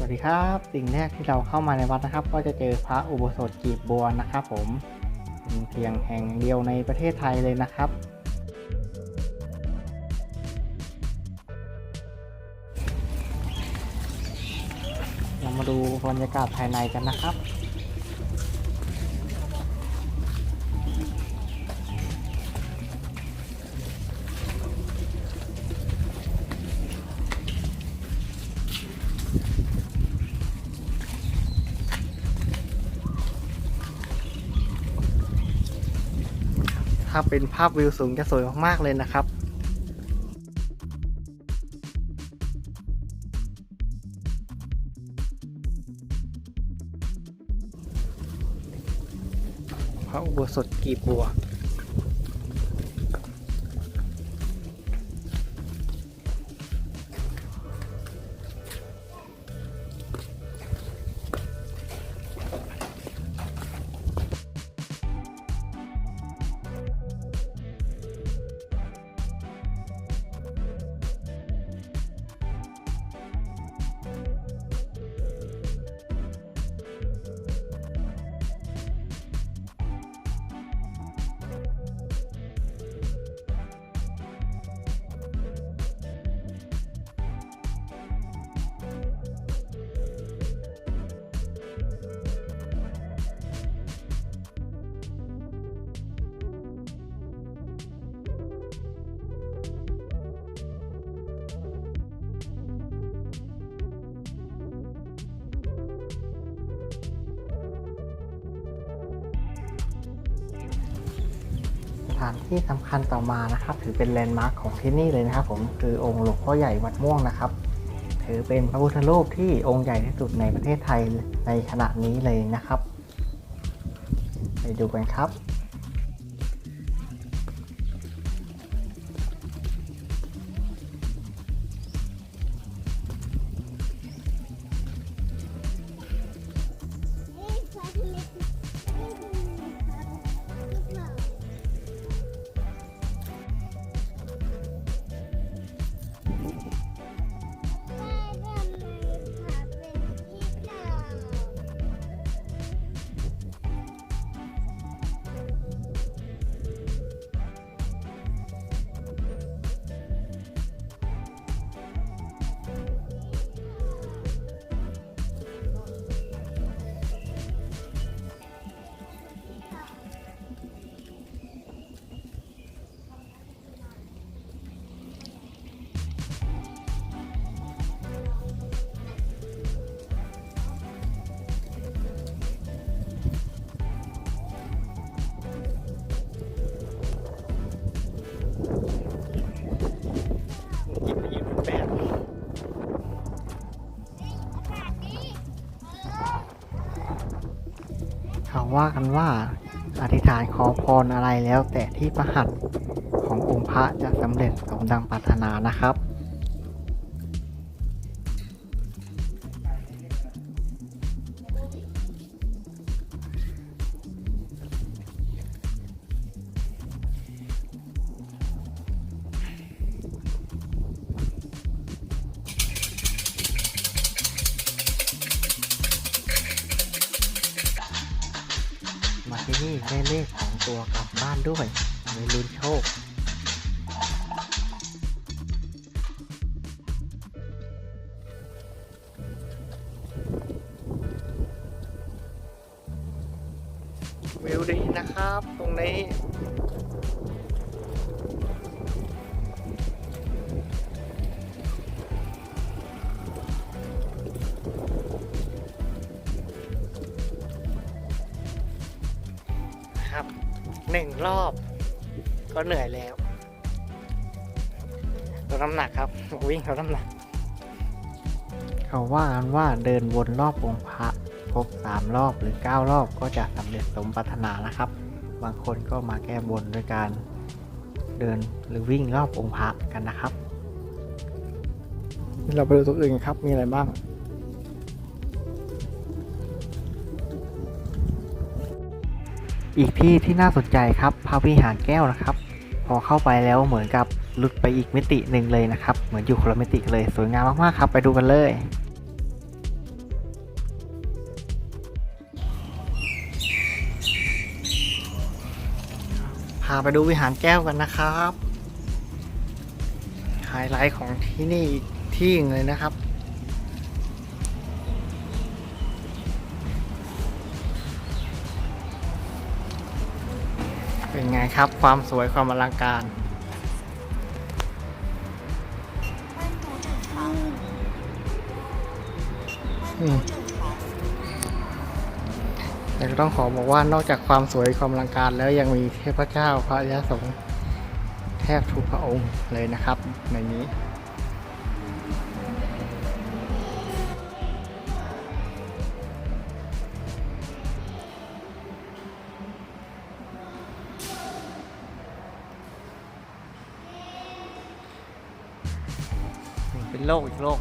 สวัสดีครับ สิ่งแรกที่เราเข้ามาในวัดนะครับ ก็จะเจอพระอุโบสถกีบบัวนะครับ ผมเป็นเพียงแห่งเดียวในประเทศไทยเลยนะครับ เรามาดูบรรยากาศภายในกันนะครับ ถ้าเป็นภาพวิวสูงจะสวยมากๆเลยนะครับพระอุโบสถกีบบัว ถานที่สำคัญต่อมานะครับ ถือเป็นแลนด์มาร์คของที่นี่เลยนะครับ ผมคือองค์หลวงพ่อใหญ่วัดม่วงนะครับ ถือเป็นพระพุทธรูปที่องค์ใหญ่ที่สุดในประเทศไทยในขณะนี้เลยนะครับ ไปดูกันครับ ว่ากันว่าอธิษฐานขอพรอะไรแล้วแต่ที่ประหัตขององค์พระจะสำเร็จสมดังปรารถนานะครับ มาที่นี่ได้เลขของตัวกลับบ้านด้วยมีลุ้นโชค วิวดีนะครับ ตรงนี้ หนึ่งรอบ ก็เหนื่อยแล้วลดน้ำหนักครับ วิ่งลดน้ำหนัก เขาว่ากันว่าเดินวนรอบองค์พระครบสามรอบหรือเก้ารอบก็จะสำเร็จสมปรารถนานะครับ บางคนก็มาแก้บนด้วยการเดินหรือวิ่งรอบองค์พระกันนะครับ เราไปดูตัวอื่นกันครับ มีอะไรบ้าง อีกที่ที่น่าสนใจครับพระวิหารแก้วนะครับ พอเข้าไปแล้วเหมือนกับลุดไปอีกมิติหนึ่งเลยนะครับ เหมือนอยู่คนละมิติเลยสวยงามมากๆครับ ไปดูกันเลยพาไปดูวิหารแก้วกันนะครับไฮไลท์ของที่นี่ที่หนึ่งเลยนะครับ ไงครับ ความสวยความอลังการ แต่ก็ต้องขอบอกว่านอกจากความสวยความอลังการแล้วยังมีเทพเจ้าพระยะสงฆ์แทบทุกพระองค์เลยนะครับ ในนี้ โลกอีกโลก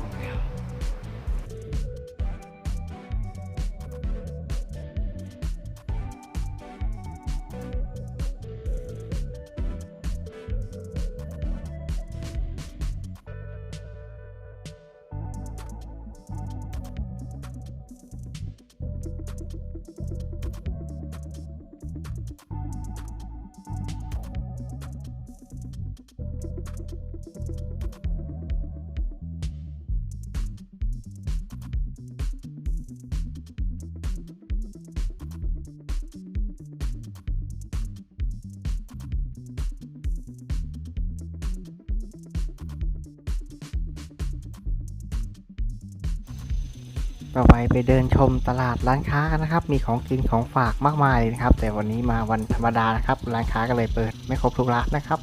เรับต่อไปไปเดินชมตลาดร้านค้ากันนะครับ มีของกินของฝากมากมายเลยนะครับ แต่วันนี้มาวันธรรมดานะครับ ร้านค้าก็เลยเปิดไม่ครบทุกร้านนะครับ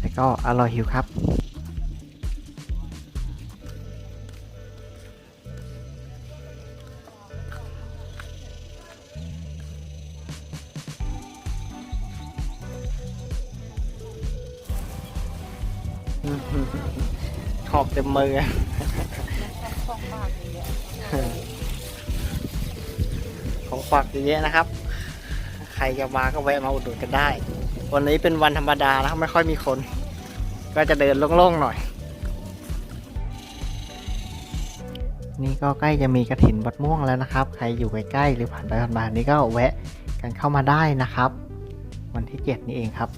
แต่ก็อร่อยหิวครับขอบเต็มมือ ของฝากเยอะแยนะครับ ใครจะมาก็แวะมาอุดหนุนกันได้ วันนี้เป็นวันธรรมดานะครับไม่ค่อยมีคน ก็จะเดินโล่งๆหน่อย นี่ก็ใกล้จะมีกระถินวัดม่วงแล้วนะครับ ใครอยู่ใกล้ๆหรือผ่านไปผ่านมานี่ก็แวะกันเข้ามาได้นะครับ วันที่ 7 นี่เองครับ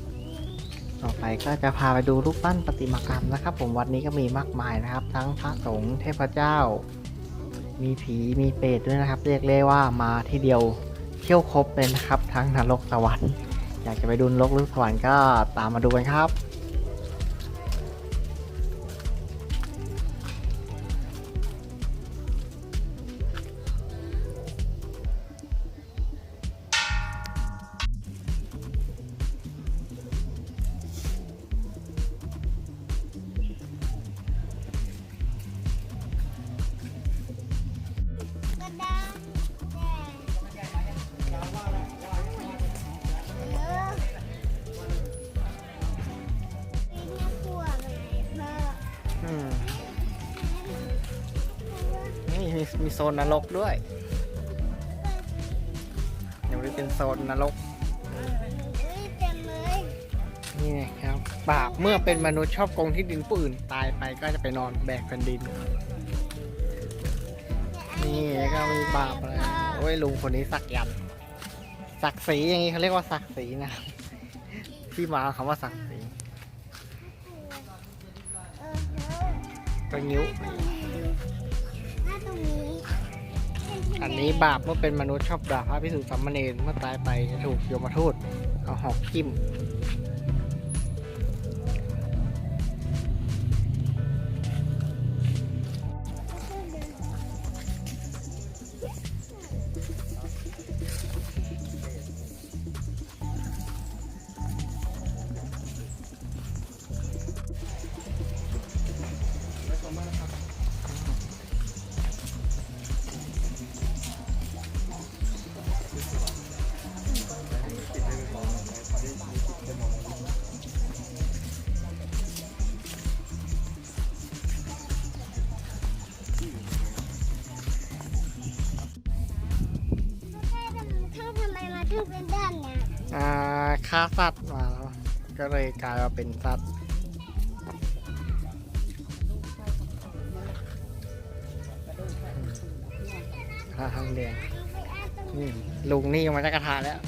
ต่อไปก็จะพาไปดูรูปปั้นประติมากรรมนะครับ ผมวัดนี้ก็มีมากมายนะครับ ทั้งพระสงฆ์เทพเจ้า มีผีมีเปรตด้วยนะครับ เรียกได้ว่ามาที่เดียวเที่ยวครบเลยนะครับ ทั้งนรกสวรรค์อยากจะไปดูนรกหรือสวรรค์ก็ตามมาดูกันครับ มีโซนนรกด้วยเดี๋ยวนี้เป็นโซนนรกนี่นะครับบาปเมื่อเป็นมนุษย์ชอบโกงที่ดินผู้อื่นตายไปก็จะไปนอนแบกแผ่นดิน นี่แล้วก็มีบาปอะไรโอ้ยลุงคนนี้สักยันสักสีอย่างนี้เขาเรียกว่าสักสีนะที่มาคำว่าสักสีเออเออก็นิ้วถ้าตรงนี้ อันนี้บาปเมื่อเป็นมนุษย์ชอบด่าพระพิสุสามเณรเมื่อตายไปจะถูกโยมทูตเอาหอกจิ้ม อ่าฆ่าสัตว์มาแล้ว ก็เลยกลายมาเป็นสัตว์ข้าทางแดงนี่ลุงนี่มาจากกระทะแล้ว